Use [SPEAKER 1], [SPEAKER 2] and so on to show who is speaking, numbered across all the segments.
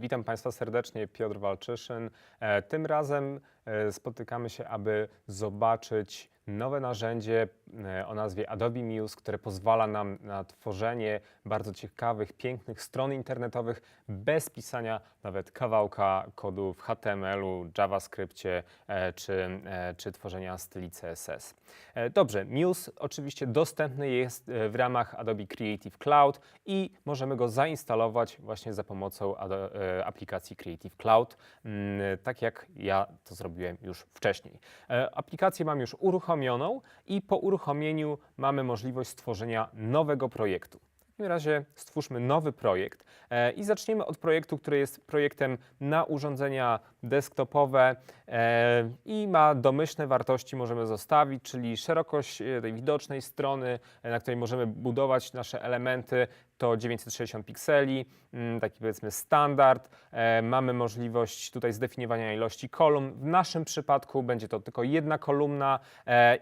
[SPEAKER 1] Witam Państwa serdecznie, Piotr Walczyszyn. E, Tym razem spotykamy się, aby zobaczyć nowe narzędzie e, o nazwie Adobe Muse, które pozwala nam na tworzenie bardzo ciekawych, pięknych stron internetowych bez pisania nawet kawałka kodu w HTML-u, JavaScriptie e, czy, e, czy tworzenia styli CSS. E, Dobrze, Muse oczywiście dostępny jest e, w ramach Adobe Creative Cloud i możemy go zainstalować właśnie za pomocą e, aplikacji Creative Cloud, mm, tak jak ja to zrobiłem już wcześniej. E, Aplikację mam już uruchomioną i po uruchomieniu mamy możliwość stworzenia nowego projektu. W takim razie stwórzmy nowy projekt e, i zaczniemy od projektu, który jest projektem na urządzenia desktopowe e, i ma domyślne wartości, możemy zostawić, czyli szerokość e, tej widocznej strony, na której możemy budować nasze elementy, to 960 pikseli, mm, taki powiedzmy standard. Mamy możliwość tutaj zdefiniowania ilości kolumn. W naszym przypadku będzie to tylko jedna kolumna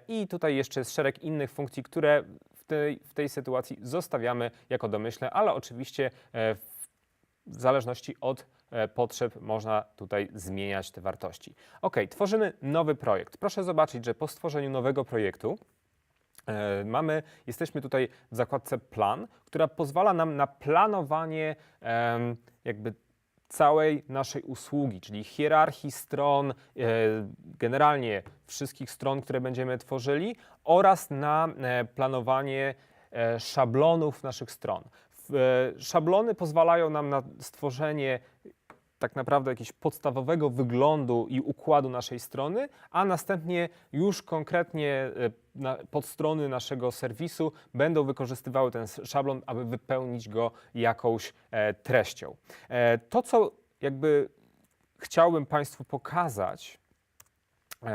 [SPEAKER 1] i tutaj jeszcze jest szereg innych funkcji, które tej, w tej sytuacji zostawiamy jako domyślne, ale oczywiście e, w zależności od e, potrzeb można tutaj zmieniać te wartości. Ok, tworzymy nowy projekt. Proszę zobaczyć, że po stworzeniu nowego projektu e, mamy, jesteśmy tutaj w zakładce plan, która pozwala nam na planowanie jakby całej naszej usługi, czyli hierarchii stron, e, generalnie wszystkich stron, które będziemy tworzyli oraz na e, planowanie e, szablonów naszych stron. Szablony pozwalają nam na stworzenie tak naprawdę jakiegoś podstawowego wyglądu i układu naszej strony, a następnie już konkretnie e, podstrony naszego serwisu będą wykorzystywały ten szablon, aby wypełnić go jakąś e, treścią. E, to, co jakby chciałbym Państwu pokazać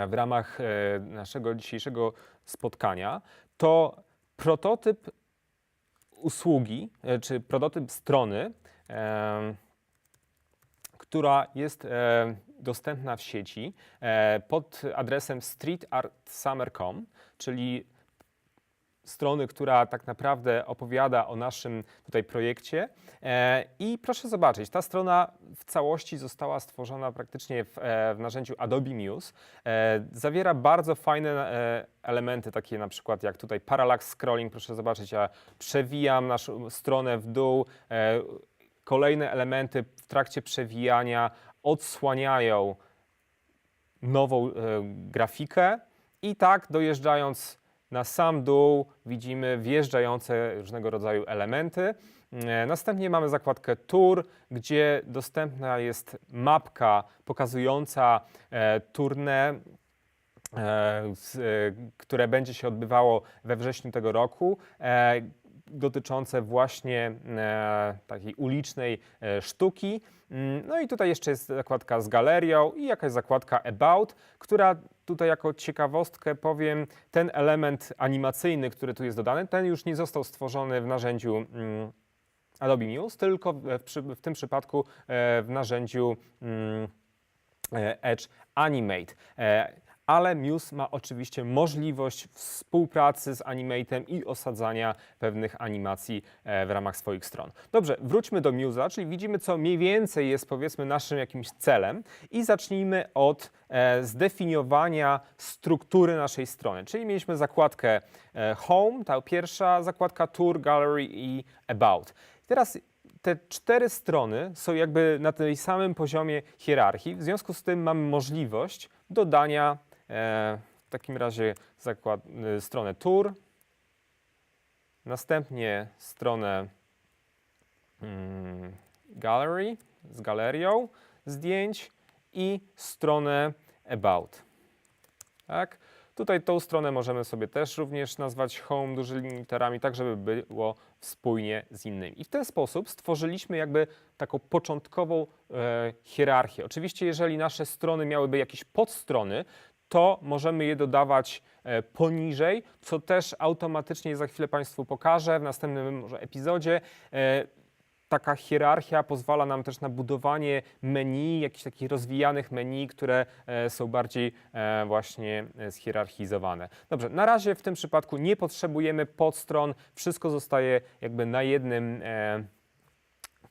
[SPEAKER 1] w ramach naszego dzisiejszego spotkania, to prototyp usługi, czy prototyp strony, która jest e, dostępna w sieci e, pod adresem streetartsummer.com, czyli strony, która tak naprawdę opowiada o naszym tutaj projekcie. E, I proszę zobaczyć, ta strona w całości została stworzona praktycznie w, w narzędziu Adobe Muse. Zawiera bardzo fajne elementy, takie na przykład jak tutaj parallax scrolling. Proszę zobaczyć, ja przewijam naszą stronę w dół. Kolejne elementy w trakcie przewijania odsłaniają nową e, grafikę i tak dojeżdżając na sam dół widzimy wjeżdżające różnego rodzaju elementy. E, Następnie mamy zakładkę Tour, gdzie dostępna jest mapka pokazująca e, e, e, które będzie się odbywało we wrześniu tego roku, e, dotyczące właśnie e, takiej ulicznej e, sztuki. Mm, No i tutaj jeszcze jest zakładka z galerią i jakaś zakładka About, która tutaj jako ciekawostkę powiem, ten element animacyjny, który tu jest dodany, ten już nie został stworzony w narzędziu mm, Adobe Muse, tylko w, w, w tym przypadku e, w narzędziu mm, Edge Animate. Ale Muse ma oczywiście możliwość współpracy z Animatem i osadzania pewnych animacji e, w ramach swoich stron. Dobrze, wróćmy do Muse'a, czyli widzimy, co mniej więcej jest powiedzmy naszym jakimś celem i zacznijmy od e, zdefiniowania struktury naszej strony. Czyli mieliśmy zakładkę e, Home, ta pierwsza zakładka Tour, Gallery i About. Teraz te cztery strony są jakby na tym samym poziomie hierarchii, w związku z tym mamy możliwość dodania w takim razie y, stronę tour, następnie stronę mm, gallery z galerią zdjęć i stronę about. Tak? Tutaj tą stronę możemy sobie też również nazwać home dużymi literami, tak żeby było spójnie z innymi. I w ten sposób stworzyliśmy jakby taką początkową e, hierarchię. Oczywiście, jeżeli nasze strony miałyby jakieś podstrony, to możemy je dodawać e, poniżej, co też automatycznie za chwilę Państwu pokażę w następnym może epizodzie. E, taka hierarchia pozwala nam też na budowanie menu, jakichś takich rozwijanych menu, które e, są bardziej właśnie zhierarchizowane. Dobrze, na razie w tym przypadku nie potrzebujemy podstron, wszystko zostaje jakby na jednym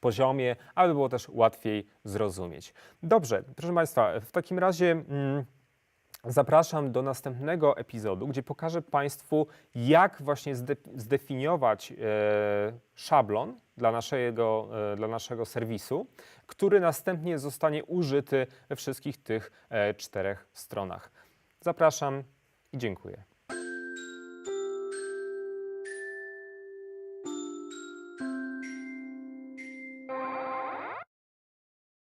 [SPEAKER 1] poziomie, aby było też łatwiej zrozumieć. Dobrze, proszę Państwa, w takim razie. Mm, Zapraszam do następnego epizodu, gdzie pokażę Państwu, jak właśnie zde zdefiniować e, szablon dla naszego, e, dla naszego serwisu, który następnie zostanie użyty we wszystkich tych e, czterech stronach. Zapraszam i dziękuję.